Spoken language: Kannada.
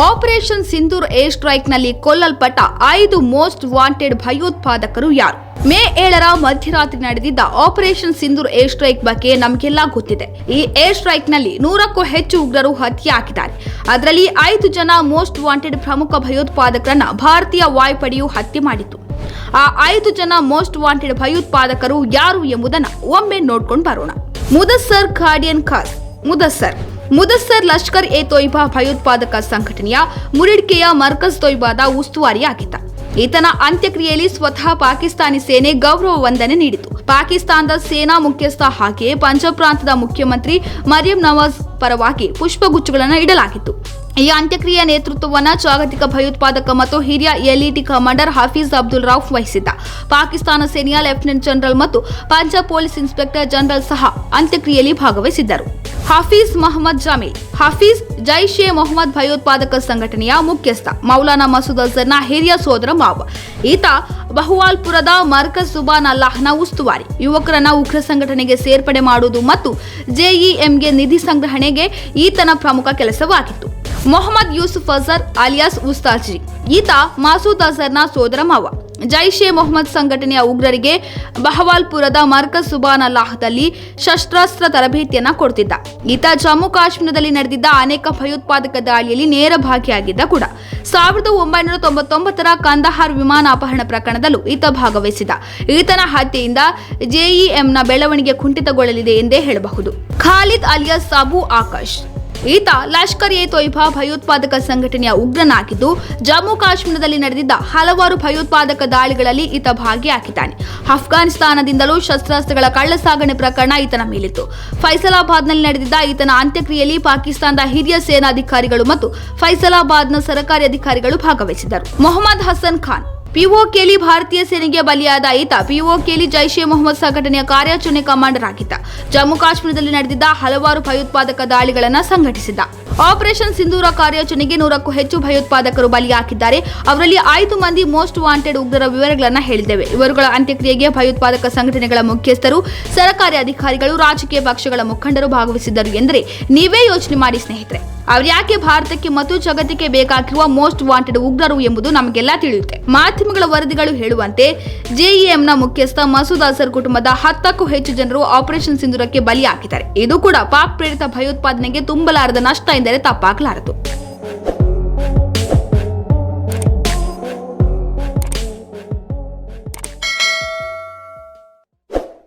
ಆಪರೇಷನ್ ಸಿಂಧೂರ್ ಏರ್ ಸ್ಟ್ರೈಕ್ನಲ್ಲಿ ಕೊಲ್ಲಲ್ಪಟ್ಟ ಐದು ಮೋಸ್ಟ್ ವಾಂಟೆಡ್ ಭಯೋತ್ಪಾದಕರು ಯಾರು? ಮೇ ಏಳರ ಮಧ್ಯರಾತ್ರಿ ನಡೆದಿದ್ದ ಆಪರೇಷನ್ ಸಿಂಧೂರ್ ಏರ್ ಸ್ಟ್ರೈಕ್ ಬಗ್ಗೆ ನಮಗೆಲ್ಲ ಗೊತ್ತಿದೆ. ಈ ಏರ್ ಸ್ಟ್ರೈಕ್ನಲ್ಲಿ ನೂರಕ್ಕೂ ಹೆಚ್ಚು ಉಗ್ರರು ಹತ್ಯೆ ಹಾಕಿದ್ದಾರೆ ಅದರಲ್ಲಿ ಐದು ಜನ ಮೋಸ್ಟ್ ವಾಂಟೆಡ್ ಪ್ರಮುಖ ಭಯೋತ್ಪಾದಕರನ್ನ ಭಾರತೀಯ ವಾಯುಪಡೆಯು ಹತ್ಯೆ ಮಾಡಿತು ಆ ಐದು ಜನ ಮೋಸ್ಟ್ ವಾಂಟೆಡ್ ಭಯೋತ್ಪಾದಕರು ಯಾರು ಎಂಬುದನ್ನ ಒಮ್ಮೆ ನೋಡ್ಕೊಂಡು ಬರೋಣ. ಮುದಸ್ಸರ್ ಖಾಡಿಯನ್ ಖಾಸ್ ಮುದಸ್ಸರ್. ಮುದಸ್ಸರ್ ಲಷ್ಕರ್ ಎ ತೊಯ್ಬಾ ಭಯೋತ್ಪಾದಕ ಸಂಘಟನೆಯ ಮುರಿಡ್ಕೆಯ ಮರ್ಕಜ್ ತೊಯ್ಬಾದ ಉಸ್ತುವಾರಿಯಾಗಿದ್ದ. ಈತನ ಅಂತ್ಯಕ್ರಿಯೆಯಲ್ಲಿ ಸ್ವತಃ ಪಾಕಿಸ್ತಾನಿ ಸೇನೆ ಗೌರವ ವಂದನೆ ನೀಡಿತು. ಪಾಕಿಸ್ತಾನದ ಸೇನಾ ಮುಖ್ಯಸ್ಥ ಹಾಗೆಯೇ ಪಂಜಾಬ್ ಪ್ರಾಂತದ ಮುಖ್ಯಮಂತ್ರಿ ಮರಿಯಂ ನವಾಜ್ ಪರವಾಗಿ ಪುಷ್ಪಗುಚ್ಛಗಳನ್ನು ಇಡಲಾಗಿತ್ತು. ಈ ಅಂತ್ಯಕ್ರಿಯೆ ನೇತೃತ್ವವನ್ನು ಜಾಗತಿಕ ಭಯೋತ್ಪಾದಕ ಮತ್ತು ಹಿರಿಯ ಎಲ್ಇಟಿ ಕಮಾಂಡರ್ ಹಾಫೀಜ್ ಅಬ್ದುಲ್ ರೌಫ್ ವಹಿಸಿದ್ದ. ಪಾಕಿಸ್ತಾನ ಸೇನೆಯ ಲೆಫ್ಟಿನೆಂಟ್ ಜನರಲ್ ಮತ್ತು ಪಂಜಾಬ್ ಪೊಲೀಸ್ ಇನ್ಸ್ಪೆಕ್ಟರ್ ಜನರಲ್ ಸಹ ಅಂತ್ಯಕ್ರಿಯೆಯಲ್ಲಿ ಭಾಗವಹಿಸಿದ್ದರು. ಹಾಫೀಜ್ ಮೊಹಮ್ಮದ್ ಜಮೀಲ್, ಹಾಫೀಜ್ ಜೈಷ್ ಎ ಮೊಹಮ್ಮದ್ ಭಯೋತ್ಪಾದಕ ಸಂಘಟನೆಯ ಮುಖ್ಯಸ್ಥ ಮೌಲಾನಾ ಮಸೂದ್ ಅಜರ್ನ ಹಿರಿಯ ಸೋದರ ಮಾವ. ಈತ ಬಹುವಾಲ್ಪುರದ ಮರ್ಕಜ್ ಸುಬಾನ್ ಅಲ್ಲಾಹ್ನ ಉಸ್ತುವಾರಿ. ಯುವಕರನ್ನ ಉಗ್ರ ಸಂಘಟನೆಗೆ ಸೇರ್ಪಡೆ ಮಾಡುವುದು ಮತ್ತು ಜೆಇಎಂಗೆ ನಿಧಿ ಸಂಗ್ರಹಣೆಗೆ ಈತನ ಪ್ರಮುಖ ಕೆಲಸವಾಗಿತ್ತು. ಮೊಹಮ್ಮದ್ ಯೂಸುಫ್ ಅಜರ್ ಅಲಿಯಾಸ್ ಉಸ್ತಾಜಿ, ಈತ ಮಾಸೂದ್ ಅಜರ್ನ ಸೋದರ ಮಾವ. ಜೈಷ್ ಎ ಮೊಹಮ್ಮದ್ ಸಂಘಟನೆಯ ಉಗ್ರರಿಗೆ ಬಹವಾಲ್ಪುರದ ಮರ್ಕಜ್ ಸುಬಾನ್ ಅಲ್ಲಾಹದಲ್ಲಿ ಶಸ್ತ್ರಾಸ್ತ್ರ ತರಬೇತಿಯನ್ನು ಕೊಡ್ತಿದ್ದ. ಈತ ಜಮ್ಮು ಕಾಶ್ಮೀರದಲ್ಲಿ ನಡೆದಿದ್ದ ಅನೇಕ ಭಯೋತ್ಪಾದಕ ದಾಳಿಯಲ್ಲಿ ನೇರ ಭಾಗಿಯಾಗಿದ್ದ ಕೂಡ. ಸಾವಿರದ ಒಂಬೈನೂರ ತೊಂಬತ್ತೊಂಬತ್ತರ ಕಂದಹಾರ್ ವಿಮಾನ ಅಪಹರಣ ಪ್ರಕರಣದಲ್ಲೂ ಈತ ಭಾಗವಹಿಸಿದ ಈತನ ಹತ್ಯೆಯಿಂದ ಜೆಇಎಂನ ಬೆಳವಣಿಗೆ ಕುಂಠಿತಗೊಳ್ಳಲಿದೆ ಎಂದೇ ಹೇಳಬಹುದು. ಖಾಲಿದ್ ಅಲಿಯಾಸ್ ಸಾಬು ಆಕಾಶ್. ಈತ ಲಷ್ಕರ್ ಎ ತೊಯ್ಬಾ ಭಯೋತ್ಪಾದಕ ಸಂಘಟನೆಯ ಉಗ್ರನಾಗಿದ್ದು, ಜಮ್ಮು ಕಾಶ್ಮೀರದಲ್ಲಿ ನಡೆದಿದ್ದ ಹಲವಾರು ಭಯೋತ್ಪಾದಕ ದಾಳಿಗಳಲ್ಲಿ ಈತ ಭಾಗಿಯಾಗಿದ್ದಾನೆ. ಅಫ್ಘಾನಿಸ್ತಾನದಿಂದಲೂ ಶಸ್ತ್ರಾಸ್ತ್ರಗಳ ಕಳ್ಳಸಾಗಣೆ ಪ್ರಕರಣ ಈತನ ಮೇಲಿತ್ತು. ಫೈಸಲಾಬಾದ್ನಲ್ಲಿ ನಡೆದಿದ್ದ ಈತನ ಅಂತ್ಯಕ್ರಿಯೆಯಲ್ಲಿ ಪಾಕಿಸ್ತಾನದ ಹಿರಿಯ ಸೇನಾಧಿಕಾರಿಗಳು ಮತ್ತು ಫೈಸಲಾಬಾದ್ನ ಸರ್ಕಾರಿ ಅಧಿಕಾರಿಗಳು ಭಾಗವಹಿಸಿದ್ದರು. ಮೊಹಮ್ಮದ್ ಹಸನ್ ಖಾನ್ ಪಿಒಕೆಲಿ ಭಾರತೀಯ ಸೇನೆಗೆ ಬಲಿಯಾದ ಈತ ಪಿಒಕೆಲಿ ಜೈಷ್ ಎ ಮೊಹಮ್ಮದ್ ಸಂಘಟನೆಯ ಕಾರ್ಯಾಚರಣೆ ಕಮಾಂಡರ್ ಆಗಿದ್ದ. ಜಮ್ಮು ಕಾಶ್ಮೀರದಲ್ಲಿ ನಡೆದಿದ್ದ ಹಲವಾರು ಭಯೋತ್ಪಾದಕ ದಾಳಿಗಳನ್ನು ಸಂಘಟಿಸಿದ್ದ. ಆಪರೇಷನ್ ಸಿಂಧೂರ ಕಾರ್ಯಾಚರಣೆಗೆ ನೂರಕ್ಕೂ ಹೆಚ್ಚು ಭಯೋತ್ಪಾದಕರು ಬಲಿಯಾಗಿದ್ದಾರೆ ಅವರಲ್ಲಿ ಐದು ಮಂದಿ ಮೋಸ್ಟ್ ವಾಂಟೆಡ್ ಉಗ್ರರ ವಿವರಗಳನ್ನು ಹೇಳಿದ್ದೇವೆ. ಇವರುಗಳ ಅಂತ್ಯಕ್ರಿಯೆಗೆ ಭಯೋತ್ಪಾದಕ ಸಂಘಟನೆಗಳ ಮುಖ್ಯಸ್ಥರು, ಸರ್ಕಾರಿ ಅಧಿಕಾರಿಗಳು, ರಾಜಕೀಯ ಪಕ್ಷಗಳ ಮುಖಂಡರು ಭಾಗವಹಿಸಿದ್ದರು ಎಂದರೆ ನೀವೇ ಯೋಚನೆ ಮಾಡಿ ಸ್ನೇಹಿತರೆ. ಯಾಕೆ ಭಾರತಕ್ಕೆ ಮತ್ತು ಜಗತ್ತಿಗೆ ಬೇಕಾಗಿರುವ ಮೋಸ್ಟ್ ವಾಂಟೆಡ್ ಉಗ್ರರು ಎಂಬುದು ನಮಗೆಲ್ಲ ತಿಳಿಯುತ್ತೆ. ಮಾಧ್ಯಮಗಳ ವರದಿಗಳು ಹೇಳುವಂತೆ ಜೆಇಎಂನ ಮುಖ್ಯಸ್ಥ ಮಸೂದ್ ಅಜರ್ ಕುಟುಂಬದ ಹತ್ತಕ್ಕೂ ಹೆಚ್ಚು ಜನರು ಆಪರೇಷನ್ ಸಿಂಧೂರಕ್ಕೆ ಬಲಿಯಾಗಿದ್ದಾರೆ ಇದು ಕೂಡ ಪಾಕ್ ಪ್ರೇರಿತ ಭಯೋತ್ಪಾದನೆಗೆ ತುಂಬಲಾರದ ನಷ್ಟ ಎಂದರೆ ತಪ್ಪಾಗಲಾರದು